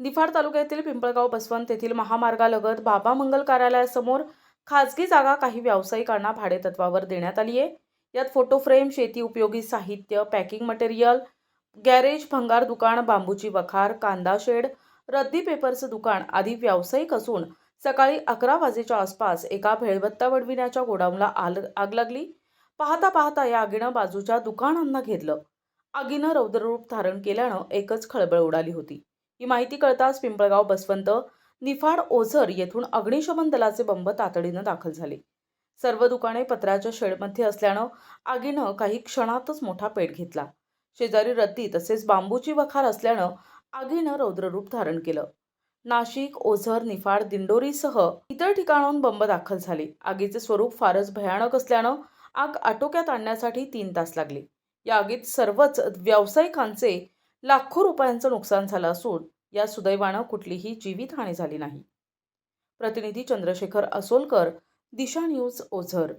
निफाड तालुक्यातील पिंपळगाव बसवंत येथील महामार्गालगत बाबा मंगल कार्यालयासमोर खाजगी जागा काही व्यावसायिकांना भाडेतत्वावर देण्यात आली आहे. यात फोटो फ्रेम शेती उपयोगी साहित्य पॅकिंग मटेरियल गॅरेज भंगार दुकान बांबूची वखार कांदा शेड रद्दी पेपरचं दुकान आदी व्यावसायिक असून सकाळी अकरा वाजेच्या आसपास एका भेळबत्ता वडविण्याच्या गोडाऊनला आल आग लागली. पाहता पाहता या आगीनं बाजूच्या दुकानांना घेतलं. आगीनं रौद्ररूप धारण केल्यानं एकच खळबळ उडाली होती. ही माहिती कळताच पिंपळगाव बसवंत निफाड ओझर येथून अग्निशमन दलाचे बंब तातडीनं दाखल झाले. सर्व दुकाने पत्र्याच्या शेडमध्ये असल्यानं आगीनं काही क्षणातच मोठा पेट घेतला. शेजारी रद्दी तसेच बांबूची वखार असल्यानं आगीनं रौद्ररूप धारण केलं. नाशिक ओझर निफाड दिंडोरीसह इतर ठिकाणाहून बंब दाखल झाले. आगीचे स्वरूप फारच भयानक असल्यानं आग आटोक्यात आणण्यासाठी तीन तास लागले. या आगीत सर्वच व्यावसायिकांचे लाखो रुपयांचं नुकसान झालं असून या सुदैवानं कुठलीही जीवितहानी झाली नाही. प्रतिनिधी चंद्रशेखर असोलकर दिशा न्यूज ओझर.